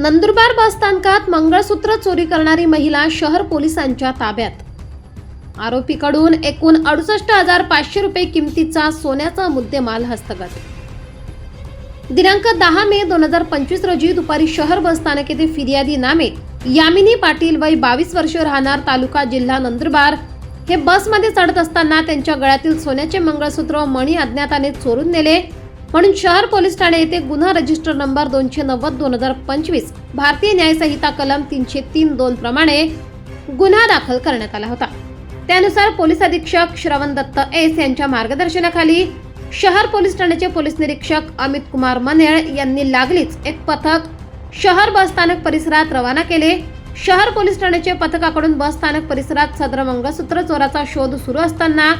नंदुरबार बसस्थानकात मंगळसूत्र चोरी करणारी महिला शहर पोलिसांच्या ताब्यात. आरोपीकडून एकूण अडुसष्ट हजार पाचशे रुपये किमतीचा सोन्याचा मुद्देमाल हस्तगत. दिनांक दहा मे दोन हजार पंचवीस रोजी दुपारी शहर बसस्थानक येथे फिर्यादी नामे यामिनी पाटील वय बावीस वर्ष राहणार तालुका जिल्हा नंदुरबार हे बसमध्ये चढत असताना त्यांच्या गळ्यातील सोन्याचे मंगळसूत्र मणी अज्ञाताने चोरून नेले. म्हणून शहर पोलीस ठाणे येथे गुन्हा रजिस्टर नंबर दोनशे नव्वद दोन हजार पंचवीस भारतीय न्यायसंहिता कलम तीनशे तीन दोन प्रमाणे गुन्हा दाखल करण्यात आला होता. त्यानुसार पोलीस अधीक्षक श्रवण दत्त एस यांच्या मार्गदर्शनाखाली शहर पोलीस ठाण्याचे पोलीस निरीक्षक अमित कुमार मनेळ यांनी लागलीच एक पथक शहर बस स्थानक परिसरात रवाना केले. शहर पोलीस ठाण्याचे पथकाकडून बस स्थानक परिसरात सदर मंगळसूत्र चोराचा शोध सुरू असताना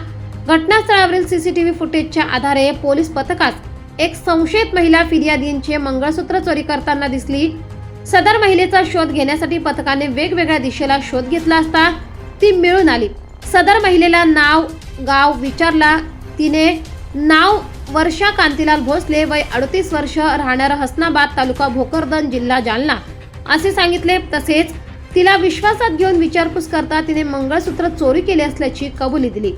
घटनास्थळावरील सीसीटीव्ही फुटेजच्या आधारे पोलीस पथकास एक संशयित महिला फिर्यादींचे मंगळसूत्र चोरी करताना दिसली. सदर महिलेचा शोध घेण्यासाठी पथकाने वेगवेगळ्या दिशेला शोध घेतला असता ती मिळून आली. सदर महिलेला नाव गाव विचारला. तिने नाव वर्षा कांतीलाल भोसले वय अडतीस वर्ष राहणार हसनाबाद तालुका भोकरदन जिल्हा जालना. असे सांगितले तसेच तिला विश्वासात घेऊन विचारपूस करता तिने मंगळसूत्र चोरी केले असल्याची कबुली दिली.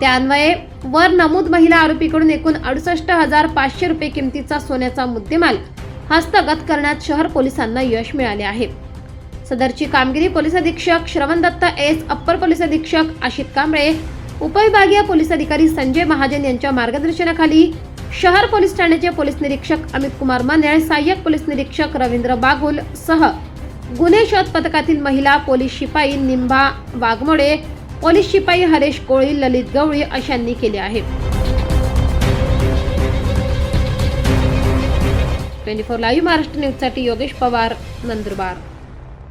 त्यान्वये वर नमूद महिला आरोपीकडून एकूण अडुसष्ट हजार पाचशे रुपये किमतीचा सोन्याचा मुद्देमाल हस्तगत करण्यात शहर पोलिसांना यश मिळाले आहे. सदरची कामगिरी पोलीस अधीक्षक श्रवण दत्त एस. अप्पर पोलीस अधीक्षक आशित कांबळे उपविभागीय पोलीस अधिकारी संजय महाजन यांच्या मार्गदर्शनाखाली शहर पोलीस ठाण्याचे पोलीस निरीक्षक अमित कुमार मनेळ सहाय्यक पोलीस निरीक्षक रवींद्र बागुल सह गुन्हे शोध पथकातील महिला पोलीस शिपाई निंबा वाघमोडे पोलीस शिपाई हरेश कोळी ललित गवळी अशांनी केले आहे. ट्वेंटी फोर लाईव्ह महाराष्ट्र न्यूजसाठी योगेश पवार नंदुरबार.